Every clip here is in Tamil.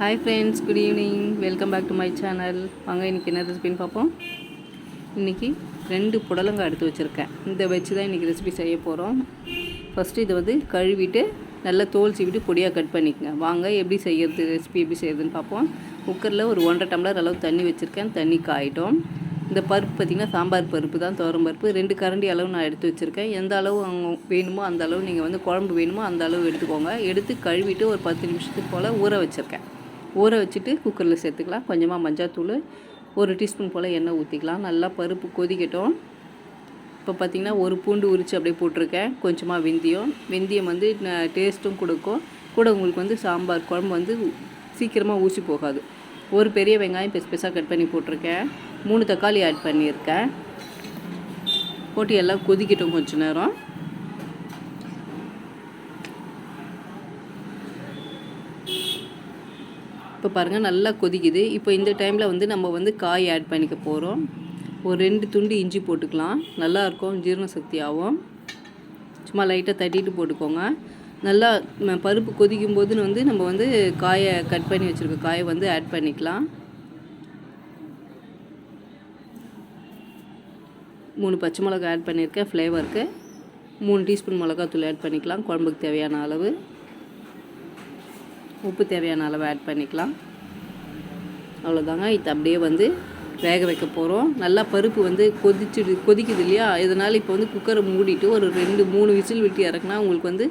Hi friends good evening welcome back to my channel வாங்க இன்றைக்கி என்ன ரெசிபின்னு பார்ப்போம். இன்றைக்கி ரெண்டு புடலங்காய் எடுத்து வச்சுருக்கேன். இந்த வச்சு தான் இன்றைக்கி ரெசிபி செய்ய போகிறோம் ஃபஸ்ட்டு இதை வந்து கழுவிட்டு நல்லா தோல் சீவிட்டு பொடியாக கட் பண்ணிக்கங்க. வாங்க எப்படி செய்கிறது ரெசிபி எப்படி செய்யறதுன்னு பார்ப்போம். குக்கரில் ஒரு ஒன்றரை டம்ளர் அளவு தண்ணி வச்சுருக்கேன். தண்ணி காயிட்டோம். இந்த பருப்பு பார்த்திங்கன்னா சாம்பார் பருப்பு தான் துவரம் பருப்பு. ரெண்டு கரண்டி அளவு நான் எடுத்து வச்சுருக்கேன். எந்த அளவு வேணுமோ அந்த அளவு நீங்கள் வந்து குழம்பு வேணுமோ அந்த அளவு எடுத்துக்கோங்க. எடுத்து கழுவிட்டு ஒரு பத்து நிமிஷத்துக்கு போல் ஊற வச்சுருக்கேன். ஊற வச்சுட்டு குக்கரில் சேர்த்துக்கலாம். கொஞ்சமாக மஞ்சாத்தூள் ஒரு டீஸ்பூன் போல் எண்ணெய் ஊற்றிக்கலாம் நல்லா பருப்பு கொதிக்கட்டும். இப்போ பார்த்திங்கன்னா ஒரு பூண்டு உரித்து அப்படியே போட்டிருக்கேன். கொஞ்சமாக வெந்தயம். வெந்தயம் வந்து டேஸ்ட்டும் கொடுக்கும். கூட உங்களுக்கு வந்து சாம்பார் குழம்பு வந்து சீக்கிரமாக ஊசி போகாது. ஒரு பெரிய வெங்காயம் பெருசு பெருசாக கட் பண்ணி போட்டிருக்கேன். மூணு தக்காளி ஆட் பண்ணியிருக்கேன். போட்டு எல்லாம் கொதிக்கட்டும் கொஞ்ச நேரம். இப்போ பாருங்கள் நல்லா கொதிக்குது. இப்போ இந்த டைமில் வந்து நம்ம வந்து காய் ஆட் பண்ணிக்க போகிறோம் ஒரு ரெண்டு துண்டு இஞ்சி போட்டுக்கலாம். நல்லாயிருக்கும் ஜீரண சக்தி ஆகும் சும்மா லைட்டாக தட்டிட்டு போட்டுக்கோங்க. நல்லா பருப்பு கொதிக்கும் போதுன்னு வந்து நம்ம வந்து காயை கட் பண்ணி வச்சுருக்க காயை வந்து ஆட் பண்ணிக்கலாம். மூணு பச்சை மிளகா ஆட் பண்ணியிருக்கேன் ஃப்ளேவருக்கு மூணு டீஸ்பூன் மிளகாத்தூள் ஆட் பண்ணிக்கலாம் குழம்புக்கு தேவையான அளவு. உப்பு தேவையான அளவு ஆட் பண்ணிக்கலாம். அவ்வளோதாங்க இது அப்படியே வந்து வேக வைக்க போகிறோம் நல்லா பருப்பு வந்து கொதிச்சுடு கொதிக்குது இல்லையா? இதனால் இப்போ வந்து குக்கரை மூடிட்டு ஒரு ரெண்டு மூணு விசில் விட்டு இறக்குனா உங்களுக்கு வந்து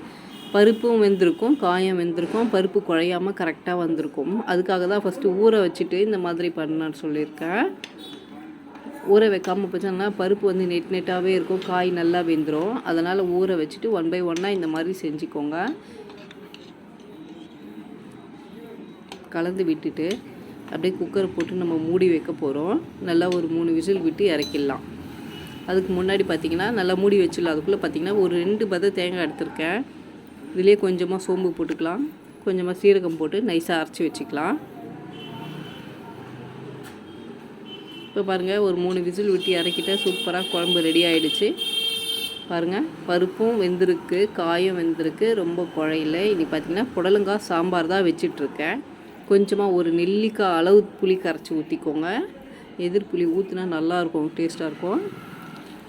பருப்பும் வெந்திருக்கும் காயம் வெந்திருக்கும் பருப்பு குழையாமல் கரெக்டாக வந்திருக்கும். அதுக்காக தான் ஃபஸ்ட்டு ஊற வச்சுட்டு இந்த மாதிரி பண்ணான்னு சொல்லியிருக்கேன். ஊற வைக்காமல் பச்சோம்னா பருப்பு வந்து நெட் நெட்டாகவே இருக்கும். காய் நல்லா வெந்துடும் அதனால் ஊற வச்சுட்டு ஒன் பை ஒன்னாக இந்த மாதிரி செஞ்சுக்கோங்க. கலந்து விட்டுட்டு அப்படியே குக்கரை போட்டு நம்ம மூடி வைக்க போகிறோம் நல்லா ஒரு மூணு விசில் விட்டு இறக்கிடலாம். அதுக்கு முன்னாடி பார்த்திங்கன்னா நல்லா மூடி வச்சிடலாம். அதுக்குள்ளே பார்த்திங்கன்னா ஒரு ரெண்டு பத தேங்காய் எடுத்திருக்கேன். இதுலேயே கொஞ்சமாக சோம்பு போட்டுக்கலாம். கொஞ்சமாக சீரகம் போட்டு நைஸாக அரைச்சி வச்சுக்கலாம். இப்போ பாருங்கள் ஒரு மூணு விசில் விட்டு இறக்கிட்டால் சூப்பராக குழம்பு ரெடி ஆகிடுச்சு பாருங்கள் பருப்பும் வெந்திருக்கு காயும் வெந்திருக்கு ரொம்ப குழையில. இன்னைக்கு பார்த்தீங்கன்னா புடலங்காய் சாம்பார் தான் வச்சிட்ருக்கேன் கொஞ்சமாக ஒரு நெல்லிக்காய் அளவு புளி கரைச்சி ஊற்றிக்கோங்க எதிர் புளி ஊற்றினா நல்லாயிருக்கும் டேஸ்ட்டாக இருக்கும்.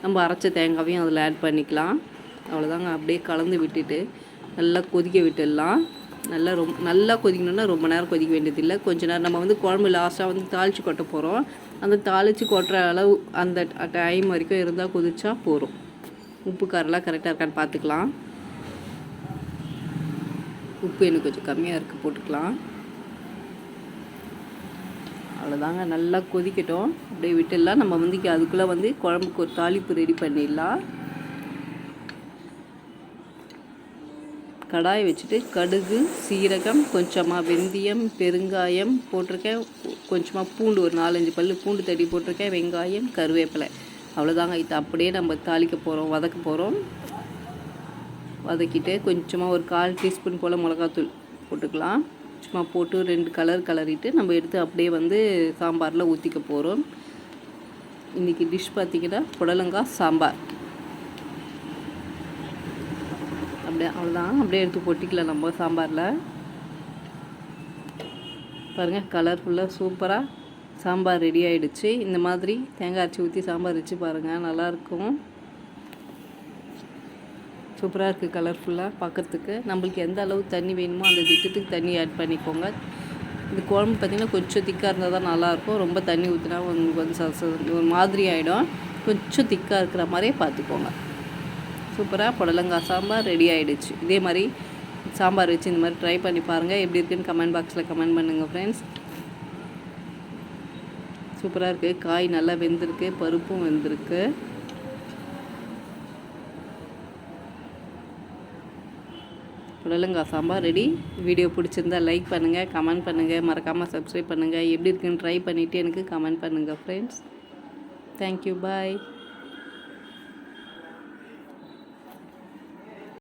நம்ம அரைச்ச தேங்காவையும் அதில் ஆட் பண்ணிக்கலாம். அவ்வளோதாங்க அப்படியே கலந்து விட்டுட்டு நல்லா கொதிக்க விட்டுடலாம். நல்லா ரொம்ப நல்லா கொதிக்கணும்னா ரொம்ப நேரம் கொதிக்க வேண்டியதில்லை. கொஞ்ச நேரம் நம்ம வந்து குழம்பு லாஸ்ட்டாக வந்து தாளித்து கொட்ட போகிறோம் அந்த தாளித்து கொட்டுற அளவு அந்த டைம் வரைக்கும் இருந்தால் கொதிச்சா போதும். உப்பு காரெல்லாம் கரெக்டாக இருக்கான்னு பார்த்துக்கலாம் உப்பு எனக்கு கொஞ்சம் கம்மியாக இருக்குது போட்டுக்கலாம். அவ்வளோதாங்க நல்லா கொதிக்கட்டும். அப்படியே விட்டுடலாம். நம்ம வந்து அதுக்குள்ளே வந்து குழம்புக்கு ஒரு தாளிப்பு ரெடி பண்ணிடலாம். கடாய் வச்சுட்டு கடுகு சீரகம் கொஞ்சமாக வெந்தயம் பெருங்காயம் போட்டிருக்கேன். கொஞ்சமாக பூண்டு ஒரு நாலஞ்சு பல் பூண்டு தடி போட்டிருக்கேன். வெங்காயம் கருவேப்பிலை. அவ்வளோதாங்க இது அப்படியே நம்ம தாளிக்க போகிறோம் வதக்க போகிறோம் வதக்கிட்டு கொஞ்சமாக ஒரு கால் டீஸ்பூன் போல் மிளகாத்தூள் போட்டுக்கலாம். சும்மா போட்டு ரெண்டு கலர் கலரிட்டு நம்ம எடுத்து அப்படியே வந்து சாம்பாரில் ஊற்றிக்க போகிறோம். இன்றைக்கி டிஷ் பார்த்திங்கன்னா புடலங்காய் சாம்பார். அப்படியே அவ்வளோதான். அப்படியே எடுத்து பொட்டிக்கலாம் நம்ம சாம்பாரில். பாருங்கள் கலர்ஃபுல்லாக சூப்பராக சாம்பார் ரெடி ஆகிடுச்சு இந்த மாதிரி தேங்காய் அரைச்சி ஊற்றி சாம்பார் வச்சு பாருங்கள் நல்லாயிருக்கும் சூப்பராக இருக்குது கலர்ஃபுல்லாக பார்க்குறதுக்கு நம்மளுக்கு எந்த அளவு தண்ணி வேணுமோ அந்த திட்டத்துக்கு தண்ணி ஆட் பண்ணிக்கோங்க. இது குழம்பு பார்த்திங்கன்னா கொஞ்சம் திக்காக இருந்தால் தான் நல்லாயிருக்கும். ரொம்ப தண்ணி ஊற்றினா உங்களுக்கு வந்து சச ஒரு மாதிரி ஆகிடும் கொஞ்சம் திக்காக இருக்கிற மாதிரியே பார்த்துக்கோங்க சூப்பராக புடலங்காய் சாம்பார் ரெடி ஆகிடுச்சு இதே மாதிரி சாம்பார் வச்சு இந்த மாதிரி ட்ரை பண்ணி பாருங்கள் எப்படி இருக்குன்னு கமெண்ட் பாக்ஸில் கமெண்ட் பண்ணுங்கள் ஃப்ரெண்ட்ஸ் சூப்பராக இருக்குது காய் நல்லா வெந்திருக்கு பருப்பும் வெந்திருக்கு. புடலங்காய் சாம்பார் ரெடி. வீடியோ பிடிச்சிருந்தா லைக் பண்ணுங்கள் கமெண்ட் பண்ணுங்கள் மறக்காமல் சப்ஸ்கிரைப் பண்ணுங்கள் எப்படி இருக்குன்னு ட்ரை பண்ணிவிட்டு எனக்கு கமெண்ட் பண்ணுங்கள் ஃப்ரெண்ட்ஸ் தேங்க்யூ பாய்